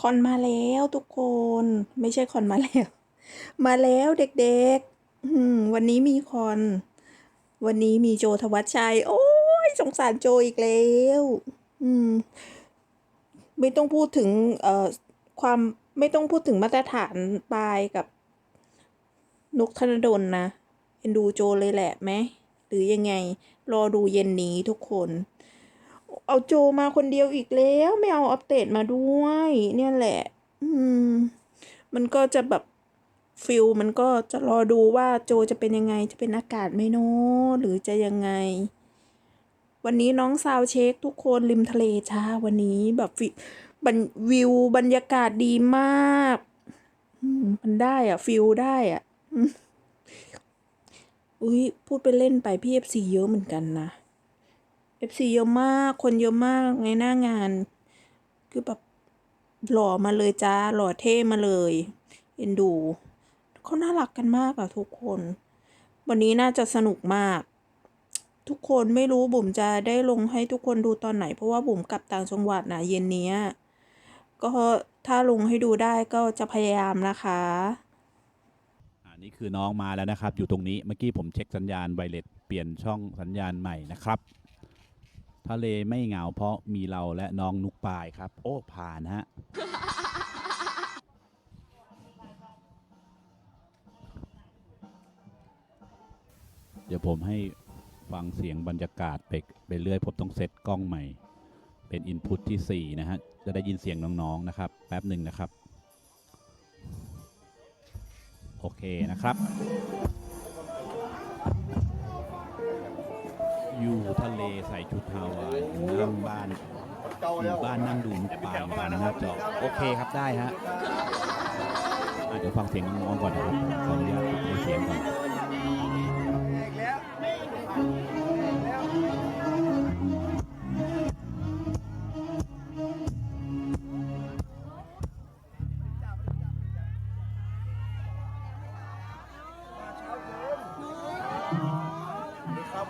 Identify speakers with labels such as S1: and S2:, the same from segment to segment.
S1: คอนมาแล้วทุกคน ไม่ใช่คอนมาแล้ว มาแล้วเด็กๆวันนี้มีคอน วันนี้มีโจทวัชชัย โอ้ยสงสารโจอีกแล้วอืมไม่ต้องพูดถึงเอ่อความไม่ต้องพูดถึงมาตรฐานปลายกับนกธนดลนะเอ็นดูโจเลยแหละไหมหรือยังไง รอดูเย็นนี้ทุกคน เอาโจมาคนเดียวอีกแล้ว ไม่เอาอัปเดตมาด้วย เนี่ยแหละ อืม มันก็จะแบบฟิลมันก็จะรอดูว่าโจจะเป็นยังไงจะเป็นอากาศไหมเนาะหรือจะยังไง วันนี้น้องซาวเช็คทุกคนริมทะเลจ้าวันนี้แบบฟิบรรวิวบรรยากาศดีมากมันได้อะฟิลได้อะอุ้ยพูดไปเล่นไปพี่เอฟซีเยอะเหมือนกันนะ เอฟซีเยอะมาก คนเยอะมากในหน้างาน คือแบบหล่อมาเลยจ้า หล่อเท่มาเลย เอ็นดูเขาน่ารักกันมากอะทุกคน วันนี้น่าจะสนุกมาก ทุกคนไม่รู้บุ๋มจะได้ลงให้ทุกคนดูตอนไหน เพราะว่าบุ๋มกลับต่างจังหวัดนะเย็นนี้ก็ถ้าลงให้ดูได้ก็จะพยายามนะคะ
S2: อันนี้คือน้องมาแล้วนะครับ อยู่ตรงนี้เมื่อกี้ผมเช็คสัญญาณไวเลสเปลี่ยนช่องสัญญาณใหม่นะครับ ทะเลไม่เหงาเพราะมีเราและน้องนุกปายครับ โอ้ผ่านฮะ เดี๋ยวผมให้ฟังเสียงบรรยากาศไปไปเรื่อยผมต้องเซตกล้องใหม่ เป็นอินพุตที่ 4 นะฮะ จะได้ยินเสียงน้อง ๆ นะครับ แป๊บหนึ่งนะครับ โอเคนะครับ อยู่ทะเลใส่ชุดฮาวายอยู่นั่งบ้านอยู่บ้านนั่งดูป่าอยู่ทางหน้าจอโอเคครับได้ฮะอะเดี๋ยวฟังเสียงน้องๆก่อนนะครับขออนุญาตปิดเสียงก่อน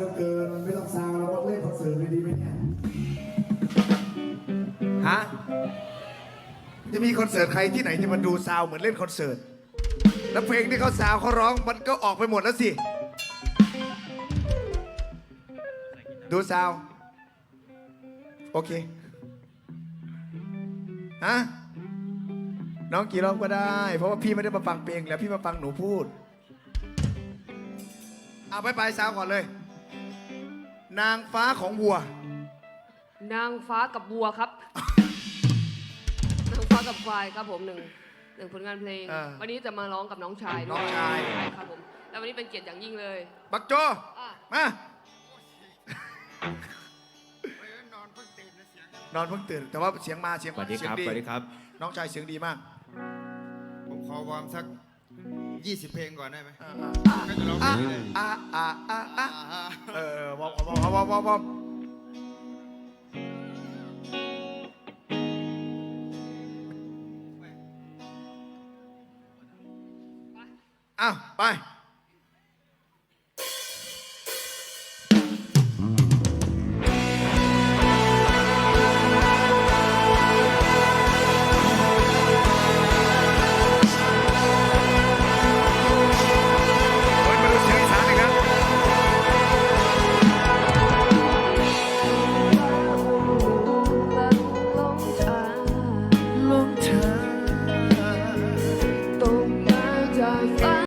S3: เหลือเกิน ไม่ต้องซาวแล้วว่าเล่นคอนเสิร์ตเลยดีไหมเนี่ย ฮะ จะมีคอนเสิร์ตใครที่ไหนจะมาดูซาวเหมือนเล่นคอนเสิร์ต แล้วเพลงที่เขาซาวเขาร้องมันก็ออกไปหมดแล้วสิ ดูซาว โอเค ฮะ น้องกี่รอบก็ได้ เพราะว่าพี่ไม่ได้มาฟังเพลงแล้วพี่มาฟังหนูพูด เอาไปไปสาวก่อนเลย นางฟ้าของวัว
S4: นางฟ้ากับบัวครับ นางฟ้ากับควายครับผมหนึ่งหนึ่งผลงานเพลง
S3: เออ
S4: วันนี้จะมาร้องกับน้องชาย
S3: น้
S4: ด้
S3: อ
S4: ว
S3: ง
S4: ย
S3: ชาย
S4: ใช่ครับผม แล้ววันนี้นี้เป็นเกียรติอย่างยิ่งเลย
S3: บักโจ
S4: อะ
S3: มานอนเพิ่งตื่น แต่ว่าเสียงมาเสียง
S5: สวัสดี
S3: เสี
S5: ค
S3: ย
S5: รับ
S3: ง
S5: สวัสดีครับ
S3: น้องชายเสียงดีมาก
S6: ผมขอวอร์มสัก 20 เพลงก่อนได้ไหม
S3: อ่า
S6: ก็จะร้องเพล
S3: อ่าง
S6: นี้เลย
S3: อ่าอ่าอ่าอ่า
S6: อ่า
S3: เออวอร์มวอร์มวอร์มวอร์มวอร์มอ้าวไป